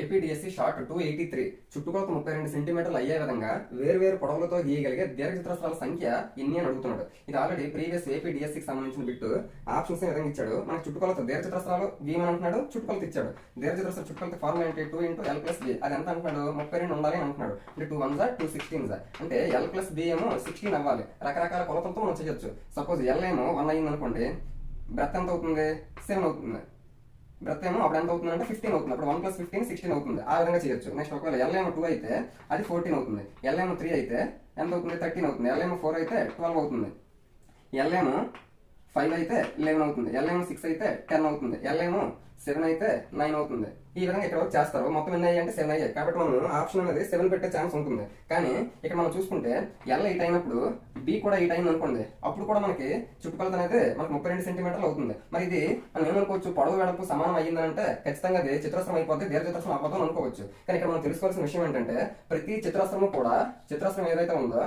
AP DSC short two eighty three చుట్టుకొలత ముప్పై రెండు సెంటీమీటర్లు అయ్యే విధంగా వేర్వేరు పొడవులతో గీయగలిగే దీర్ఘచతురస్రాల సంఖ్య ఎన్ని అని అడుగుతున్నాడు. ఇది ఆల్రెడీ ప్రీవియస్ ఏపీడిఎస్సి కి సంబంధించిన బిట్టు. ఆప్షన్స్ విధంగా ఇచ్చాడు? మనకు చుట్టుకొలత దీర్ఘచతురస్రాలు గీయమని అంటున్నాడు చుట్టుకొలత ఇచ్చాడు. దీర్ఘచతురస్రాల చుట్టుకొలత ఫార్ములా ఏంటి two into L plus B అది ఎంత అంటున్నాడు? ముప్పై రెండు ఉండాలి అని అంటున్నాడు. అంటే టూ వన్ జా టూ సిక్స్టీన్ జా అంటే ఎల్ ప్లస్ బి ఏమో సిక్స్టీన్ అవ్వాలి. రకరకాల కొలతలతో మనం చేయొచ్చు. సపోజ్ ఎల్ ఏమో వన్ అయ్యింది అనుకోండి బ్రెత్ ఎంత అవుతుంది? సెవెన్ అవుతుంది. బ్రెత్ ఏమో అప్పుడు ఎంత అవుతుంది అంటే ఫిఫ్టీన్ అవుతుంది. అప్పుడు వన్ ప్లస్ ఫిఫ్టీన్ సిక్స్టీన్ అవుతుంది. ఆ విధంగా చేయొచ్చు. నెక్స్ట్ ఒకవేళ ఎల్ ఏమో టూ అయితే అది ఫోర్టీన్ అవుతుంది. ఎల్ ఏమో త్రీ అయితే ఎంత అవుతుంది? థర్టీన్ అవుతుంది. ఎల్ ఏమో ఫోర్ అయితే ట్వెల్వ్ అవుతుంది. ఎల్ ఏమో ఫైవ్ అయితే లెవెన్ అవుతుంది. ఎల్ ఏమో సిక్స్ అయితే టెన్ అవుతుంది. ఎల్ ఏమో సెవెన్ అయితే నైన్ అవుతుంది. ఈ విధంగా ఇక్కడ వరకు చేస్తారు. మొత్తం ఎన్ని అయ్యాయి అంటే సెవెన్ అయ్యాయి. కాబట్టి మనం ఆప్షన్ అనేది సెవెన్ పెట్టే ఛాన్స్ ఉంటుంది. కానీ ఇక్కడ మనం చూసుకుంటే ఎల్ ఎయిట్ అయినప్పుడు బి కూడా ఎయిట్ అయింది అనుకోండి అప్పుడు కూడా మనకి చుట్టుకొలత అనేది మనకి ముప్పై రెండు సెంటీమీటర్లు అవుతుంది. మరి ఇది మనం ఏమనుకోవచ్చు? పొడవు వెడల్పు సమానం అయ్యిందంటే ఖచ్చితంగా అది చిత్రస్త్రం అయిపోతే దీర్ఘ చిత్రస్రం అవ్వదు అనుకోవచ్చు. కానీ ఇక్కడ మనం తెలుసుకోవాల్సిన విషయం ఏంటంటే ప్రతి చిత్రస్త్రము కూడా చిత్రస్త్రం ఏదైతే ఉందో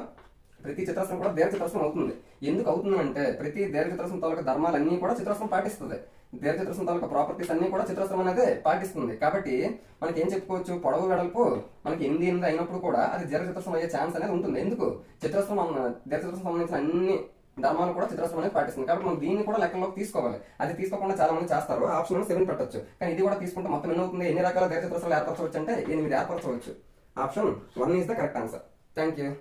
ప్రతి చిత్రస్వం కూడా దీర్ఘ అవుతుంది. ఎందుకు అవుతుందంటే ప్రతి దీర్ఘ చిత్రస్రం తాలూకా ధర్మాలన్నీ కూడా చిత్రస్వం పాటిస్తుంది. దీర్ఘ తాలూకా ప్రాపర్టీస్ అన్ని కూడా చిత్రస్వం అనేది పాటిస్తుంది. కాబట్టి మనకి ఏం చెప్పుకోవచ్చు? పొడవు వెడల్పు మనకి ఎనిమిది ఎనిమిది అయినప్పుడు కూడా అది దీర్ఘ అయ్యే ఛాన్స్ అనేది ఉంటుంది. ఎందుకు? చిత్రస్వం అన్న- సంబంధించిన అన్ని ధర్మాలు కూడా చిత్రస్వం అనేది పాటిస్తుంది. కాబట్టి మనం దీన్ని కూడా లెక్కలోకి తీసుకోవాలి. అది తీసుకోకుండా చాలా మంది చేస్తారు. ఆప్షన్ సెవెన్ పెట్టొచ్చు. కానీ ఇది కూడా తీసుకుంటే మొత్తం ఎన్ని అవుతుంది? ఎన్ని రకాల దీర్ఘచతురస్రాలు ఏర్పరచవచ్చు అంటే ఎనిమిది ఏర్పరచవచ్చు. Option one is the correct answer thank you